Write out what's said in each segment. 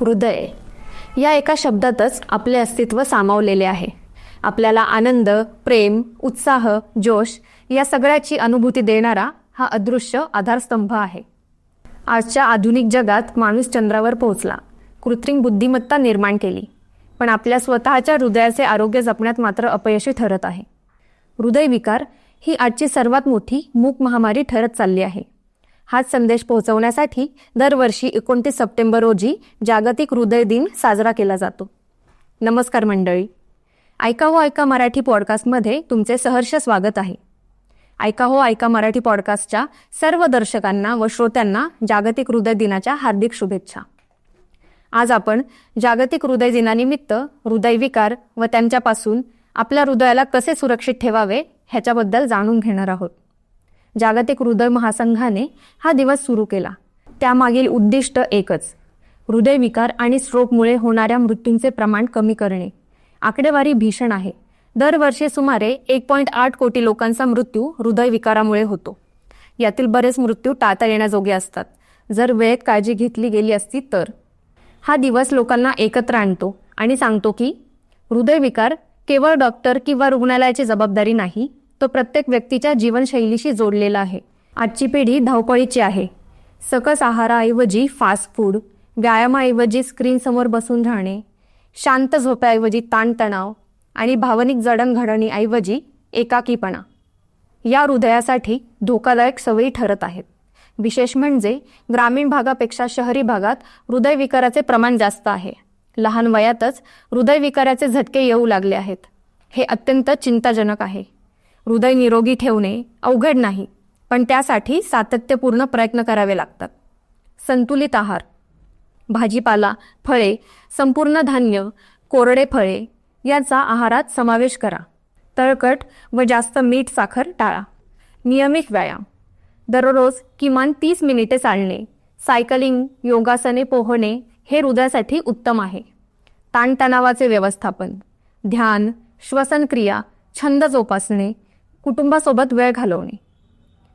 हृदय या एका शब्दातच आपले अस्तित्व सामावलेले आहे. आपल्याला आनंद प्रेम उत्साह जोश या सगळ्याची अनुभूती देणारा हा अदृश्य आधारस्तंभ आहे. आजच्या आधुनिक जगात माणूस चंद्रावर पोहोचला. कृत्रिम बुद्धिमत्ता निर्माण केली. पण आपल्या स्वतःच्या हृदयाचे आरोग्य जपण्यात मात्र अपयशी ठरत आहे. हृदयविकार ही आजची सर्वात मोठी मूक महामारी ठरत चालली आहे. हाच संदेश पोहोचवण्यासाठी दरवर्षी एकोणतीस सप्टेंबर रोजी जागतिक हृदय दिन साजरा केला जातो. नमस्कार मंडळी. ऐका हो ऐका मराठी पॉडकास्टमध्ये तुमचे सहर्ष स्वागत आहे. ऐका हो ऐका मराठी पॉडकास्टच्या सर्व दर्शकांना व श्रोत्यांना जागतिक हृदय दिनाच्या हार्दिक शुभेच्छा. आज आपण जागतिक हृदय दिनानिमित्त हृदयविकार व त्यांच्यापासून आपल्या हृदयाला कसे सुरक्षित ठेवावे ह्याच्याबद्दल जाणून घेणार आहोत. जागतिक हृदय महासंघाने हा दिवस सुरू केला. त्यामागील उद्दिष्ट एकच हृदयविकार आणि स्ट्रोकमुळे होणाऱ्या मृत्यूंचे प्रमाण कमी करणे. आकडेवारी भीषण आहे. दरवर्षी सुमारे एक पॉईंट आठ कोटी लोकांचा मृत्यू हृदयविकारामुळे होतो. यातील बरेच मृत्यू टाळता येण्याजोगे असतात. जर वेळेत काळजी घेतली गेली असती तर. हा दिवस लोकांना एकत्र आणतो आणि सांगतो की हृदयविकार केवळ डॉक्टर किंवा रुग्णालयाची जबाबदारी नाही तो प्रत्येक व्यक्तीच्या जीवनशैलीशी जोडलेला आहे. आजची पिढी धावपळीची आहे. सकस आहाराऐवजी फास्ट फूड व्यायामाऐवजी स्क्रीनसमोर बसून राहणे शांत झोप्याऐवजी ताणतणाव आणि भावनिक जडणघडणीऐवजी एकाकीपणा. या हृदयासाठी धोकादायक सवयी ठरत आहेत. विशेष म्हणजे ग्रामीण भागापेक्षा शहरी भागात हृदयविकाराचे प्रमाण जास्त आहे. लहान वयातच हृदयविकाराचे झटके येऊ लागले आहेत. हे अत्यंत चिंताजनक आहे. हृदय निरोगी ठेवणे अवघड नाही पण त्यासाठी सातत्यपूर्ण प्रयत्न करावे लागतात. संतुलित आहार. भाजीपाला फळे संपूर्ण धान्य कोरडे फळे याचा आहारात समावेश करा. तळकट व जास्त मीठ साखर टाळा. नियमित व्यायाम. दररोज किमान तीस मिनिटे चालणे सायकलिंग योगासने पोहणे हे हृदयासाठी उत्तम आहे. ताणतणावाचे व्यवस्थापन. ध्यान श्वसनक्रिया छंद जोपासणे कुटुंबासोबत वेळ घालवणे.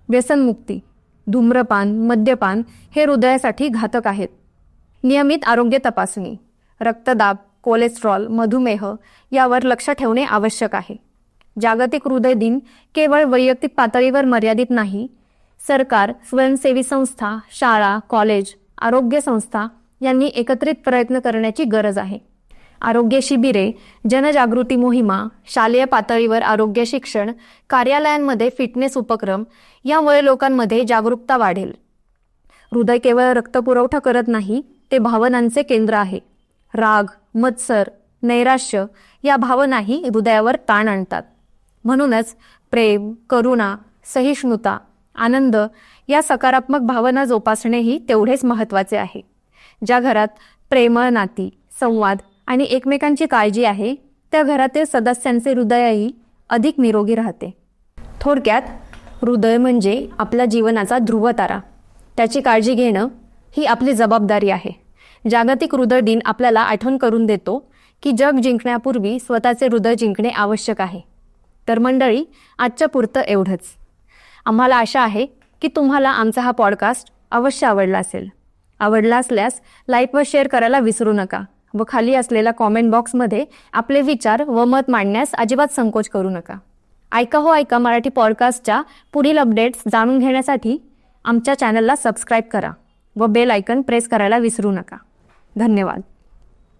व्यसनमुक्ती धूम्रपान मद्यपान हे हृदयासाठी घातक आहेत. नियमित आरोग्य तपासणी रक्तदाब कोलेस्ट्रॉल मधुमेह यावर लक्ष ठेवणे आवश्यक आहे. जागतिक हृदय दिन केवळ वैयक्तिक पातळीवर मर्यादित नाही सरकार स्वयंसेवी संस्था शाळा कॉलेज आरोग्य संस्था यांनी एकत्रित प्रयत्न करण्याची गरज आहे. आरोग्य शिबिरे जनजागृती मोहिमा शालेय पातळीवर आरोग्य शिक्षण कार्यालयांमध्ये फिटनेस उपक्रम यामुळे लोकांमध्ये जागरूकता वाढेल. हृदय केवळ रक्तपुरवठा करत नाही ते भावनांचे केंद्र आहे. राग मत्सर नैराश्य या भावनाही हृदयावर ताण आणतात. म्हणूनच प्रेम करुणा सहिष्णुता आनंद या सकारात्मक भावना जोपासणेही तेवढेच महत्त्वाचे आहे. ज्या घरात प्रेमळ नाती संवाद आणि एकमेकांची काळजी आहे त्या घरातील सदस्यांचे हृदयही अधिक निरोगी राहते. थोडक्यात हृदय म्हणजे आपल्या जीवनाचा ध्रुवतारा. त्याची काळजी घेणं ही आपली जबाबदारी आहे. जागतिक हृदय दिन आपल्याला आठवण करून देतो की जग जिंकण्यापूर्वी स्वतःचे हृदय जिंकणे आवश्यक आहे. तर मंडळी आजच्या पुरतं एवढंच. आम्हाला आशा आहे की तुम्हाला आमचा हा पॉडकास्ट अवश्य आवडला असेल. आवडला असल्यास लाईक व शेअर करायला विसरू नका. व खाली असलेल्या कॉमेंट बॉक्समध्ये आपले विचार व मत मांडण्यास अजिबात संकोच करू नका. ऐका हो ऐका मराठी पॉडकास्टच्या पुढील अपडेट्स जाणून घेण्यासाठी आमच्या चॅनलला सबस्क्राईब करा व बेल आयकन प्रेस करायला विसरू नका. धन्यवाद.